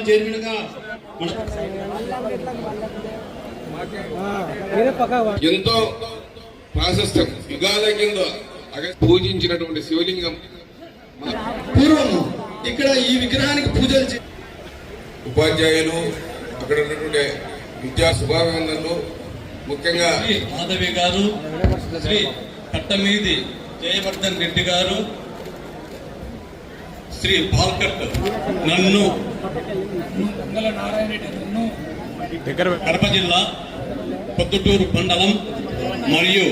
శివాలయం చైర్మన్గా మన ఎంతో ప్రాశస్త్యం యుగాల కింద పూజించినటువంటి శివలింగం. పూర్వం ఇక్కడ ఈ విగ్రహానికి పూజలు ఉపాధ్యాయులు అక్కడ ఉన్నటువంటి విద్యా శుభాభివందనలు. ముఖ్యంగా శ్రీ మాధవి గారు శ్రీ కట్టమీది జయవర్ధన్ రెడ్డి గారు శ్రీ బాల్కట్ నన్ను కడప జిల్లా పొద్దుటూరు మండలం మరియు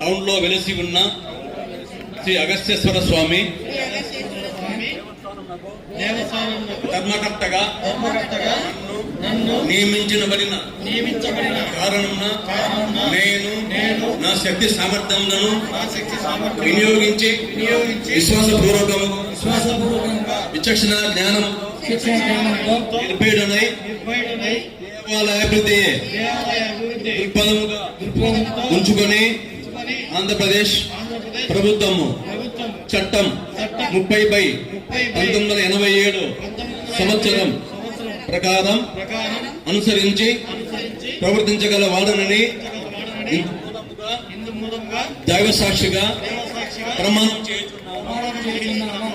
టౌన్లో వెలిసి ఉన్న శ్రీ అగస్త్యేశ్వర స్వామి ధర్మకర్తగా నన్ను నియమించబడిన నియమించబడిన కారణమున నేను నేను నా శక్తి సామర్థ్యములను వినియోగించి వినియోగించి విశ్వాసపూర్వకము విశ్వాసపూర్వకంగా విచక్షణ జ్ఞానం నిర్భయుడనై దేవాలయాభివృద్ధి దృక్పథముగా ఉంచుకొని ఆంధ్రప్రదేశ్ ప్రభుత్వము చట్టం ముప్పై బై పంతొమ్మిది వందల ఎనభై ఏడు సంవత్సరం ప్రకారం అనుసరించి ప్రవర్తించగల వాడనని దైవ సాక్షిగా ప్రమాణం చేస్తున్నాను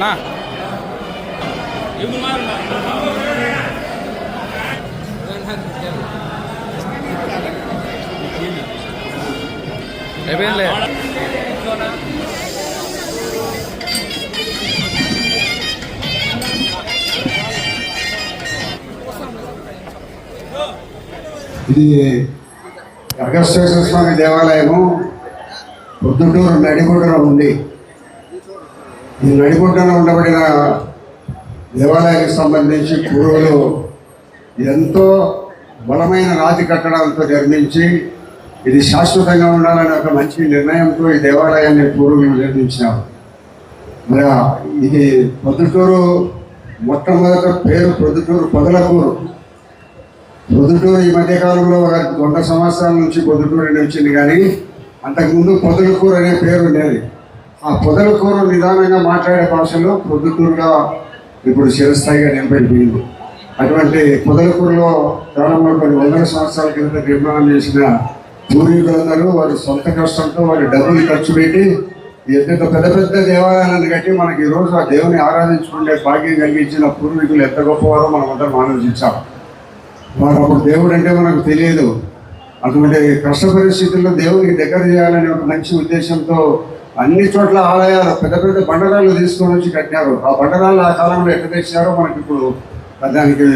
నా. ఇది వెంకటేశ్వర స్వామి దేవాలయము పొద్దుటూరు నడిగుండలో ఉంది. ఈ నడిగుడ్డలో ఉండబడిన దేవాలయానికి సంబంధించి పూర్వులు ఎంతో బలమైన రాతి కట్టడాలతో నిర్మించి ఇది శాశ్వతంగా ఉండాలనే ఒక మంచి నిర్ణయంతో ఈ దేవాలయాన్ని పూర్వం నిర్మించినారు మరి ఇది పొద్దుటూరు మొట్టమొదట పేరు పొద్దుటూరు పొదలకూరు. పొద్దుటూరు ఈ మధ్యకాలంలో ఒక వంద సంవత్సరాల నుంచి పొద్దుటూరు అని వచ్చింది కానీ అంతకుముందు పొదలకూరు అనే పేరు ఉండేది. ఆ పొదలకూరు నిదానంగా మాట్లాడే భాషలో పొద్దుటూరుగా ఇప్పుడు చిరస్థాయిగా నిలబడిపోయింది. అటువంటి పొదలకూరులో ప్రారంభంలో కొన్ని వందల సంవత్సరాల కింద నిర్మాణం చేసిన పూర్వీకులందరూ వారి సొంత కష్టంతో వారి డబ్బులు ఖర్చు పెట్టి ఎంత పెద్ద పెద్ద దేవాలయాలను కట్టి మనకి ఈరోజు ఆ దేవుని ఆరాధించుకునే భాగ్యం కలిగించిన పూర్వీకులు ఎంత గొప్పవారో మనం అందరం ఆలోచించాం. వారు అప్పుడు దేవుడు అంటే మనకు తెలియదు. అటువంటి కష్ట పరిస్థితుల్లో దేవునికి దగ్గర చేయాలనే ఒక మంచి ఉద్దేశంతో అన్ని చోట్ల ఆలయాలు పెద్ద పెద్ద బండరాళ్ళు తీసుకొని వచ్చి కట్టారు ఆ బండరాళ్ళు ఆ కాలంలో ఎట్లా తెచ్చారో మనకి ఇప్పుడు దానికి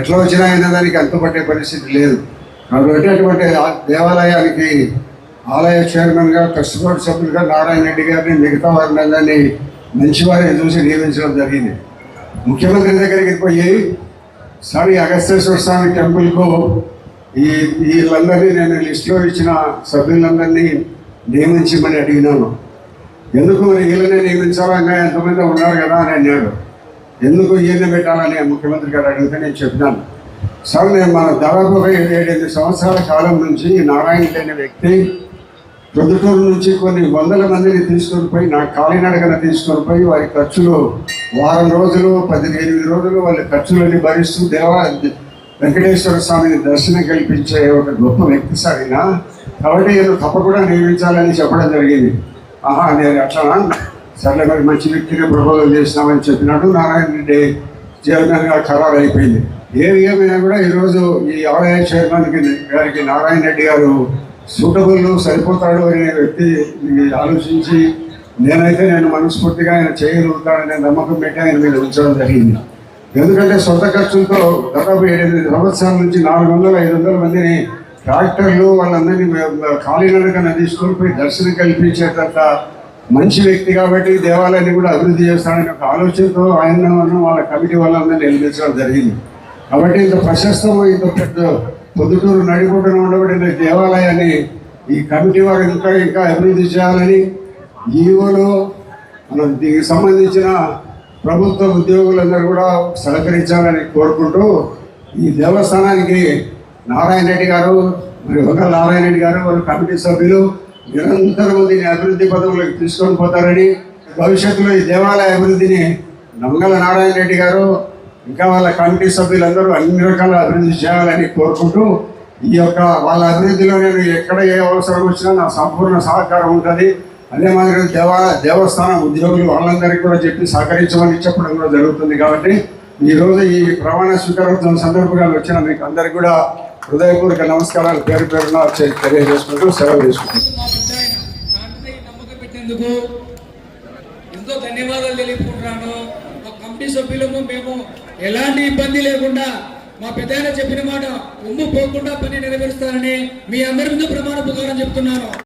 ఎట్లా వచ్చినాయనే దానికి అంతుపట్టే పరిస్థితి లేదు. కాబట్టి అటువంటి దేవాలయానికి ఆలయ చైర్మన్గా ట్రస్ట్ బోర్డు సభ్యులుగా నారాయణ రెడ్డి గారిని మిగతా వారిని అందరినీ మంచివారిని చూసి నియమించడం జరిగింది. ముఖ్యమంత్రి దగ్గరికి పోయి స్వామి అగస్తేశ్వర స్వామి టెంపుల్కు ఈ వీళ్ళందరినీ నేను లిస్టులో ఇచ్చిన సభ్యులందరినీ నియమించమని అడిగినాను. ఎందుకు ఈయననే నియమించాలో? ఇంకా ఎంతమంది ఉన్నారు కదా? అని అన్నాడు. ఎందుకు ఈయన పెట్టాలని? ముఖ్యమంత్రి గారు అడిగితే నేను చెప్పినాను. సార్ నేను మన దాదాపు ఏడు ఏడెనిమిది సంవత్సరాల కాలం నుంచి నారాయణ అనే వ్యక్తి ప్రొద్దుటూరు నుంచి కొన్ని వందల మందిని తీసుకొని పోయి నా కాలినడకన తీసుకొని పోయి వారి ఖర్చులు వారం రోజులు పదిహేను రోజులు వాళ్ళ ఖర్చులని భరిస్తూ దేవా వెంకటేశ్వర స్వామిని దర్శనం కల్పించే ఒక గొప్ప వ్యక్తి సార్ ఈయన. కాబట్టి ఏదో తప్పకుండా నియమించాలని చెప్పడం జరిగింది. ఆహా నేను అట్లా సర్లే మరి మంచి వ్యక్తిని ప్రపోజల్ చేసినామని చెప్పినట్టు నారాయణ రెడ్డి చైర్మన్గా ఖరారు అయిపోయింది ఏది ఏమైనా కూడా ఈరోజు ఈ ఆలయ చైర్మన్కి గారికి నారాయణ రెడ్డి గారు సూటబుల్ సరిపోతాడు అనే వ్యక్తి ఆలోచించి నేనైతే నేను మనస్ఫూర్తిగా ఆయన చేయగలుగుతాడనే నమ్మకం పెట్టి ఆయన మీద ఉంచడం జరిగింది. ఎందుకంటే సొంత ఖర్చులతో దాదాపు ఏడెనిమిది సంవత్సరాల నుంచి నాలుగు వందల ఐదు వందల మందిని డాక్టర్లు వాళ్ళందరినీ కాలినడకన తీసుకొని పోయి దర్శనం కల్పించేటంత మంచి వ్యక్తి కాబట్టి దేవాలయాన్ని కూడా అభివృద్ధి చేస్తాడని ఒక ఆలోచనతో ఆయన వాళ్ళ కమిటీ వాళ్ళందరినీ నిలబెట్టడం జరిగింది. కాబట్టి ఇంత ప్రశస్తము ఇంత పెద్ద పొద్దుటూరు నడిపోటున ఉండబడిన దేవాలయాన్ని ఈ కమిటీ వారు ఇంకా ఇంకా అభివృద్ధి చేయాలని ఈవోలో మనం దీనికి సంబంధించిన ప్రభుత్వ ఉద్యోగులందరూ కూడా సహకరించాలని కోరుకుంటూ ఈ దేవస్థానానికి నారాయణ రెడ్డి గారు మరి ఒక నారాయణ రెడ్డి గారు వారి కమిటీ సభ్యులు నిరంతరం దీన్ని అభివృద్ధి పదవులకు తీసుకొని పోతారని భవిష్యత్తులో ఈ దేవాలయ అభివృద్ధిని నమ్మగల నారాయణ రెడ్డి గారు ఇంకా వాళ్ళ కమిటీ సభ్యులందరూ అన్ని రకాల అభివృద్ధి చేయాలని కోరుకుంటూ ఈ యొక్క వాళ్ళ అభివృద్ధిలో నేను ఎక్కడ ఏ అవసరం వచ్చినా నా సంపూర్ణ సహకారం ఉంటుంది. అదే మాదిరి దేవాలయ దేవస్థానం ఉద్యోగులు వాళ్ళందరికీ కూడా చెప్పి సహకరించమని చెప్పడం కూడా జరుగుతుంది కాబట్టి ఈ రోజు ఈ ప్రమాణ స్వీకారోత్సవం సందర్భంగా వచ్చిన మీకు అందరికీ కూడా హృదయపూర్వక నమస్కారాలు. పేరు పేరున తెలియజేసుకుంటూ సెలవు తీసుకుంటున్నాను ఎంతో ధన్యవాదాలు తెలియకుంటున్నాను మా కమిటీ సభ్యులము మేము ఎలాంటి ఇబ్బంది లేకుండా మా పెద్ద చెప్పిన మాట ఉమ్ము పోకుండా పని నెరవేరుస్తానని మీ అందరి ముందు ప్రమాణ ప్రకారం చెప్తున్నాను.